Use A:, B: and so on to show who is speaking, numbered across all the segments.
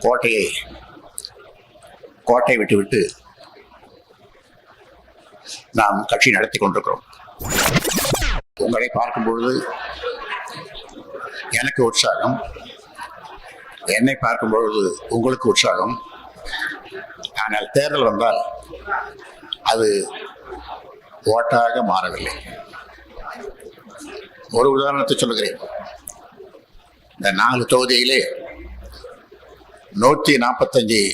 A: கோட்டையை கோட்டை விட்டுவிட்டு நாம் கட்சி நடத்தி கொண்டிருக்கிறோம். உங்களை பார்க்கும் பொழுது எனக்கு உற்சாகம். என்னை பார்க்கும் பொழுது உங்களுக்கு உற்சாகம். ஆனால் தேர்தல் வந்தால் அது ஓட்டாக மாறவில்லை. ஒரு உதாரணத்தை சொல்லுகிறேன். இந்த நாலு தொகுதியிலே நூற்றி நாற்பத்தஞ்சு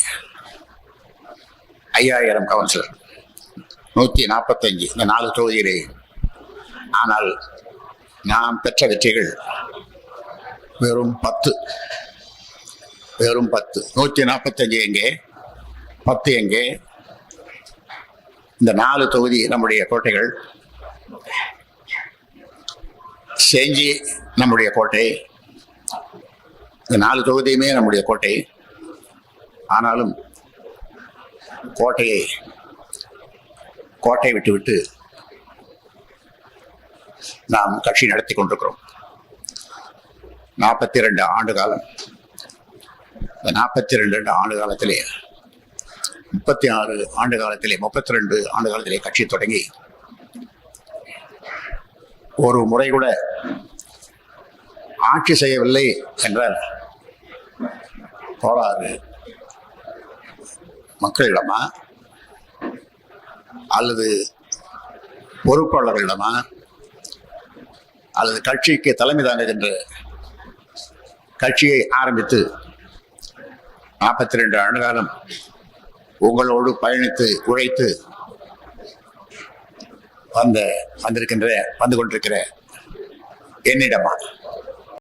A: ஐயாயிரம் கவுன்சிலர். நூற்றி நாற்பத்தஞ்சு இந்த நாலு தொகுதியிலே. ஆனால் நாம் பெற்ற வெற்றிகள் வெறும் பத்து. வெறும் பத்து. நூற்றி நாற்பத்தஞ்சு எங்கே? பத்து எங்கே? இந்த நாலு தொகுதி நம்முடைய கோட்டைகள். செஞ்சி நம்முடைய கோட்டை. இந்த நாலு தொகுதியுமே நம்முடைய கோட்டை. ஆனாலும் கோட்டையை கோட்டையை விட்டுவிட்டு நாம் கட்சி நடத்தி கொண்டிருக்கிறோம். நாற்பத்தி ரெண்டு ஆண்டு காலம் இந்த நாற்பத்தி ரெண்டு ஆண்டு காலத்திலே முப்பத்தி ஆறு ஆண்டு காலத்திலே முப்பத்தி ரெண்டு ஆண்டு காலத்திலே கட்சி தொடங்கி ஒரு முறை கூட ஆட்சி செய்யவில்லை என்ற கோளாறு மக்களிடமா அல்லது பொறுப்பாளர்களிடமா அல்லது கட்சிக்கு தலைமை தாங்குகின்ற கட்சியை ஆரம்பித்து நாற்பத்தி ரெண்டு ஆண்டுகாலம் உங்களோடு பயணித்து உழைத்து வந்த வந்திருக்கின்ற வந்து கொண்டிருக்கிற என்னிடமா?